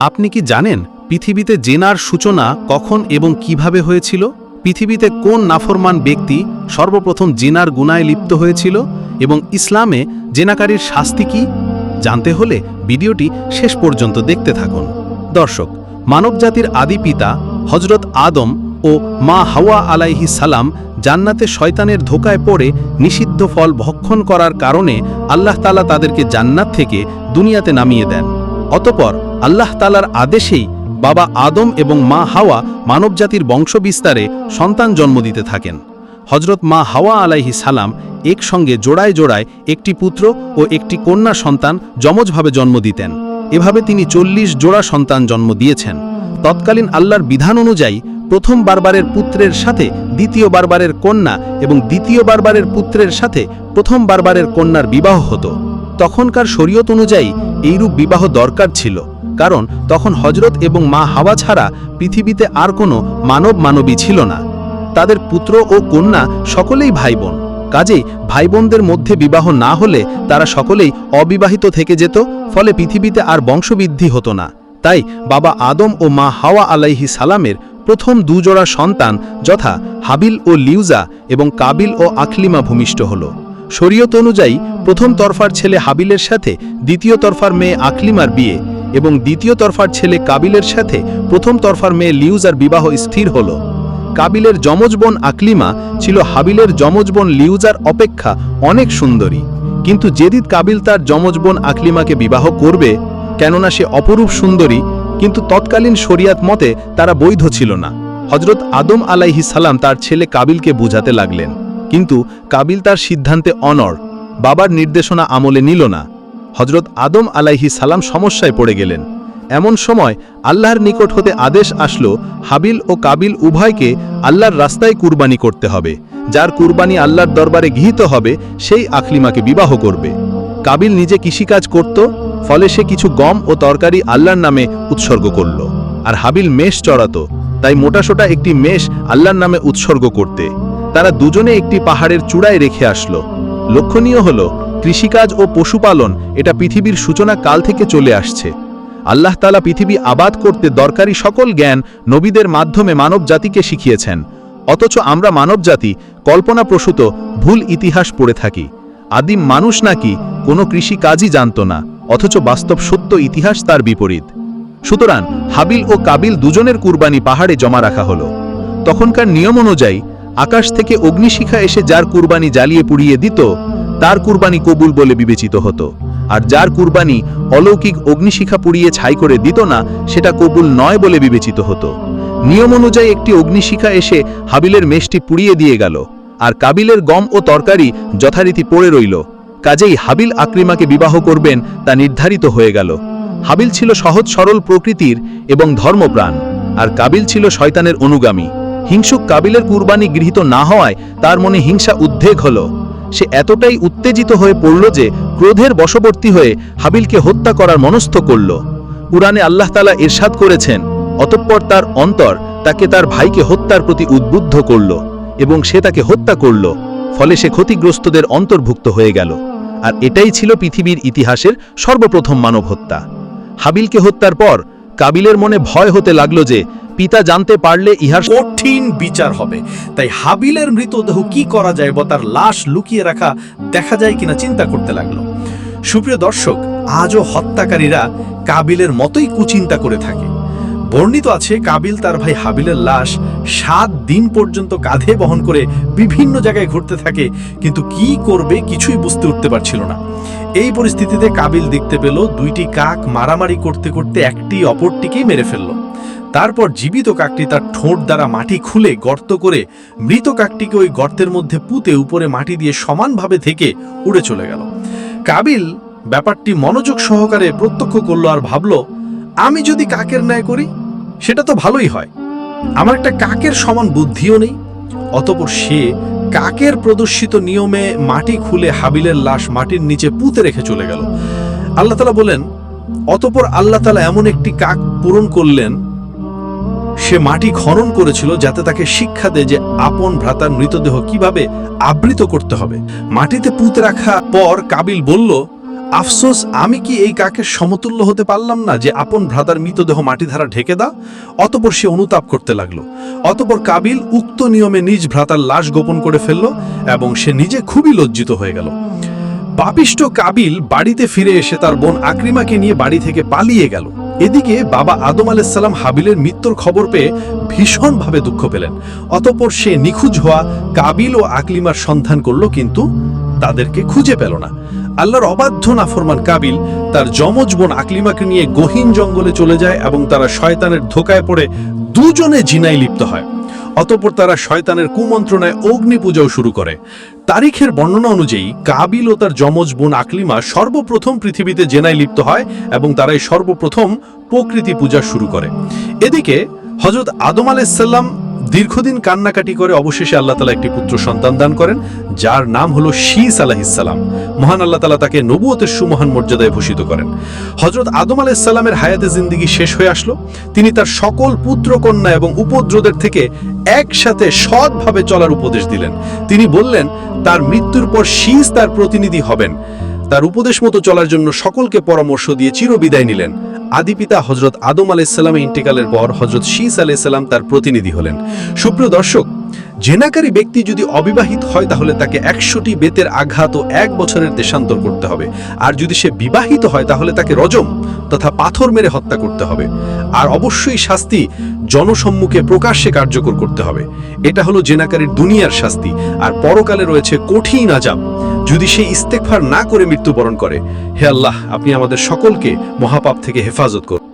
আপনি কি জানেন পৃথিবীতে জেনার সূচনা কখন এবং কীভাবে হয়েছিল? পৃথিবীতে কোন নাফরমান ব্যক্তি সর্বপ্রথম জেনার গুনায় লিপ্ত হয়েছিল? এবং ইসলামে জেনাকারীর শাস্তি কি? জানতে হলে ভিডিওটি শেষ পর্যন্ত দেখতে থাকুন। দর্শক, মানবজাতির আদি পিতা হজরত আদম ও মা হাওয়া আলাইহি সালাম জান্নাতে শয়তানের ধোকায় পড়ে নিষিদ্ধ ফল ভক্ষণ করার কারণে আল্লাহ তালা তাদেরকে জান্নাত থেকে দুনিয়াতে নামিয়ে দেন। অতপর আল্লাহ তালার আদেশেই বাবা আদম এবং মা হাওয়া মানবজাতির বংশবিস্তারে সন্তান জন্ম দিতে থাকেন। হজরত মা হাওয়া আলাইহি সালাম একসঙ্গে জোড়ায় জোড়ায় একটি পুত্র ও একটি কন্যা সন্তান যমজভাবে জন্ম দিতেন। এভাবে তিনি চল্লিশ জোড়া সন্তান জন্ম দিয়েছেন। তৎকালীন আল্লাহর বিধান অনুযায়ী প্রথম বারবারের পুত্রের সাথে দ্বিতীয় বারবারের কন্যা এবং দ্বিতীয় বারবারের পুত্রের সাথে প্রথম বারবারের কন্যার বিবাহ হতো। তখনকার শরীয়ত অনুযায়ী এইরূপ বিবাহ দরকার ছিল। কারণ তখন হজরত এবং মা হাওয়া ছাড়া পৃথিবীতে আর কোনো মানব মানবী ছিল না। তাদের পুত্র ও কন্যা সকলেই ভাই বোন কাজেই ভাই বোনদের মধ্যে বিবাহ না হলে তারা সকলেই অবিবাহিত থেকে যেত, ফলে পৃথিবীতে আর বংশবৃদ্ধি হতো না। তাই বাবা আদম ও মা হাওয়া আলাইহি সালামের প্রথম দুজোড়া সন্তান যথা হাবিল ও লিউজা এবং কাবিল ও আখলিমা ভূমিষ্ঠ হল। শরীয়ত অনুযায়ী প্রথম তরফার ছেলে হাবিলের সাথে দ্বিতীয় তরফার মেয়ে আখলিমার বিয়ে। এবং দ্বিতীয় তরফার ছেলে কাবিলের সাথে প্রথম তরফার মেয়ে লিউজার বিবাহ স্থির হল। কাবিলের যমজ বোন আকলিমা ছিল হাবিলের যমজ বোন লিউজার অপেক্ষা অনেক সুন্দরী। কিন্তু যেদিন কাবিল তার যমজ বোন আকলিমাকে বিবাহ করবে, কেননা সে অপরূপ সুন্দরী, কিন্তু তৎকালীন শরিয়াত মতে তারা বৈধ ছিল না। হজরত আদম আলাইহি সালাম তার ছেলে কাবিলকে বুঝাতে লাগলেন। কিন্তু কাবিল তার সিদ্ধান্তে অনড়, বাবার নির্দেশনা আমলে নিল না। হজরত আদম আলাইহি সালাম সমস্যায় পড়ে গেলেন। এমন সময় আল্লাহর নিকট হতে আদেশ আসলো, হাবিল ও কাবিল উভয়কে আল্লাহর রাস্তায় কুরবানি করতে হবে। যার কুরবানি আল্লাহর দরবারে গৃহীত হবে, সেই আখলিমাকে বিবাহ করবে। কাবিল নিজে কৃষিকাজ করত, ফলে সে কিছু গম ও তরকারি আল্লাহর নামে উৎসর্গ করল। আর হাবিল মেষ চড়াত, তাই মোটাসোটা একটি মেষ আল্লাহর নামে উৎসর্গ করতে। তারা দুজনে একটি পাহাড়ের চূড়ায় রেখে আসলো। লক্ষণীয় হল কৃষিকাজ ও পশুপালন এটা পৃথিবীর সূচনা কাল থেকে চলে আসছে। আল্লাহ তালা পৃথিবী আবাদ করতে দরকারি সকল জ্ঞান নবীদের মাধ্যমে মানব জাতিকে শিখিয়েছেন। অথচ আমরা মানবজাতি কল্পনাপ্রসূত ভুল ইতিহাস পড়ে থাকি। আদিম মানুষ নাকি কোনো কৃষি কাজই জানত না, অথচ বাস্তব সত্য ইতিহাস তার বিপরীত। সুতরাং হাবিল ও কাবিল দুজনের কুরবানি পাহাড়ে জমা রাখা হলো। তখনকার নিয়ম অনুযায়ী আকাশ থেকে অগ্নিশিখা এসে যার কুরবানি জ্বালিয়ে পুড়িয়ে দিত তার কুরবানি কবুল বলে বিবেচিত হতো। আর যার কুরবানি অলৌকিক অগ্নিশিখা পুড়িয়ে ছাই করে দিত না, সেটা কবুল নয় বলে বিবেচিত হতো। নিয়ম অনুযায়ী একটি অগ্নিশিখা এসে হাবিলের মেষটি পুড়িয়ে দিয়ে গেল, আর কাবিলের গম ও তরকারি যথারীতি পড়ে রইল। কাজেই হাবিল আকরিমাকে বিবাহ করবেন তা নির্ধারিত হয়ে গেল। হাবিল ছিল সহজ সরল প্রকৃতির এবং ধর্মপ্রাণ, আর কাবিল ছিল শয়তানের অনুগামী। হিংসুক কাবিলের কুরবানি গৃহীত না হওয়ায় তার মনে হিংসা উদ্বেগ হলো। সে এতটাই উত্তেজিত হয়ে পড়ল যে ক্রোধের বশবর্তী হয়ে হাবিলকে হত্যা করার মনস্থ করল। কুরআনে আল্লাহ তালা ইরশাদ করেছেন, অতঃপর তার অন্তর তাকে তার ভাইকে হত্যার প্রতি উদ্বুদ্ধ করল এবং সে তাকে হত্যা করল, ফলে সে ক্ষতিগ্রস্তদের অন্তর্ভুক্ত হয়ে গেল। আর এটাই ছিল পৃথিবীর ইতিহাসের সর্বপ্রথম মানব হত্যা। হাবিলকে হত্যার পর কাবিলের মনে ভয় হতে লাগল যে পিতা জানতে পারলে ইহার কঠিন বিচার হবে। তাই হাবিলের মৃতদেহ কি করা যায় বা তার লাশ লুকিয়ে রাখা দেখা যায় কিনা চিন্তা করতে লাগল। সুপ্রিয় দর্শক, আজও হত্যাকারীরা কাবিলের মতোই কুচিন্তা করে থাকে। বর্ণিত আছে, কাবিল তার ভাই হাবিলের লাশ সাত দিন পর্যন্ত কাঁধে বহন করে বিভিন্ন জায়গায় ঘুরতে থাকে, কিন্তু কি করবে কিছুই বুঝতে উঠতে পারছিল না। এই পরিস্থিতিতে কাবিল দেখতে পেল দুইটি কাক মারামারি করতে করতে একটি অপরটিকেই মেরে ফেলল। তারপর জীবিত কাকটি তার ঠোঁট দ্বারা মাটি খুলে গর্ত করে মৃত কাকটিকে ওই গর্তের মধ্যে পুঁতে উপরে মাটি দিয়ে সমানভাবে থেকে উড়ে চলে গেল। কাবিল ব্যাপারটি মনোযোগ সহকারে প্রত্যক্ষ করল আর ভাবল, আমি যদি কাকের ন্যায় করি সেটা তো ভালোই হয়। আমার একটা কাকের সমান বুদ্ধিও নেই। অতপর সে কাকের প্রদর্শিত নিয়মে মাটি খুলে হাবিলের লাশ মাটির নিচে পুঁতে রেখে চলে গেল। আল্লাহ তালা বলেন, অতপর আল্লাহ তালা এমন একটি কাক পূরণ করলেন, সে মাটি খনন করেছিল যাতে তাকে শিক্ষা দেয় যে আপন ভ্রাতার মৃতদেহ কীভাবে আবৃত করতে হবে। মাটিতে পুঁতে রাখা পর কাবিল বলল আফসোস, আমি কি এই কাকের সমতুল্য হতে পারলাম না যে আপন ভ্রাতার মৃতদেহ মাটি ধারা ঢেকে দা? অতপর সে অনুতাপ করতে লাগল। অতপর কাবিল উক্ত নিয়মে নিজ ভ্রাতার লাশ গোপন করে ফেলল এবং সে নিজে খুবই লজ্জিত হয়ে গেল। পাপিষ্ট কাবিল বাড়িতে ফিরে এসে তার বোন আকরিমাকে নিয়ে বাড়ি থেকে পালিয়ে গেল। এদিকে বাবা আদম আলাইসাল্লাম হাবিলের মৃত্যুর খবর পেয়ে ভীষণভাবে দুঃখ পেলেন। অতপর সে নিখোঁজ হওয়া কাবিল ও আকলিমার সন্ধান করল, কিন্তু তাদেরকে খুঁজে পেল না। আল্লাহর অবাধ্য নাফরমান কাবিল তার যমজ বোন আকলিমাকে নিয়ে গহীন জঙ্গলে চলে যায় এবং তারা শয়তানের ধোকায় পড়ে দুজনে জিনায় লিপ্ত হয়। অতঃপর তারা শয়তানের কুমন্ত্রণায় অগ্নি পূজাও শুরু করে। তারিখের বর্ণনা অনুযায়ী কাবিল ও তার যমজ বোন আকলিমা সর্বপ্রথম পৃথিবীতে জেনায় লিপ্ত হয় এবং তারাই সর্বপ্রথম প্রকৃতি পূজা শুরু করে। এদিকে হজরত আদম আলাইসাল্লাম দীর্ঘদিন কান্নাকাটি করে অবশেষে আল্লাহ তালা একটি পুত্র সন্তান দান করেন, যার নাম হলো শীস আলাহিসাল্লাম মহান আল্লাহ তালা তাকে নবুয়তের সুমহান মর্যাদায় ভূষিত করেন। হজরত আদম আলাইসাল্লামের হায়াতে জিন্দিগি শেষ হয়ে আসলো। তিনি তার সকল পুত্র কন্যা এবং উপদ্রদের থেকে একসাথে সৎভাবে চলার উপদেশ দিলেন। তিনি বললেন, তার মৃত্যুর পর শীস তার প্রতিনিধি হবেন। তার উপদেশ মতো চলার জন্য সকলকে পরামর্শ দিয়ে চিরবিদায় নিলেন। আদিপিতা হজরত আদম আলাইসাল্লামের ইন্টিকালের পর হজরত শীস আলাইসাল্লাম তার প্রতিনিধি হলেন। সুপ্রিয় দর্শক জেনাকারী ব্যক্তি যদি অবিবাহিত হয়, তাহলে তাকে একশোটি বেতের আঘাত ও এক বছরের দেশান্তর করতে হবে। আর যদি সে বিবাহিত হয়, তাহলে তাকে রজম তথা পাথর মেরে হত্যা করতে হবে। আর অবশ্যই শাস্তি জনসম্মুখে প্রকাশ্যে কার্যকর করতে হবে। এটা হলো জেনাকারীর দুনিয়ার শাস্তি। আর পরকালে রয়েছে কঠিন আজাব যদি সে ইস্তেকফার না করে মৃত্যুবরণ করে, হে আল্লাহ, আপনি আমাদের সকলকে মহাপাপ থেকে হেফাজত করুন।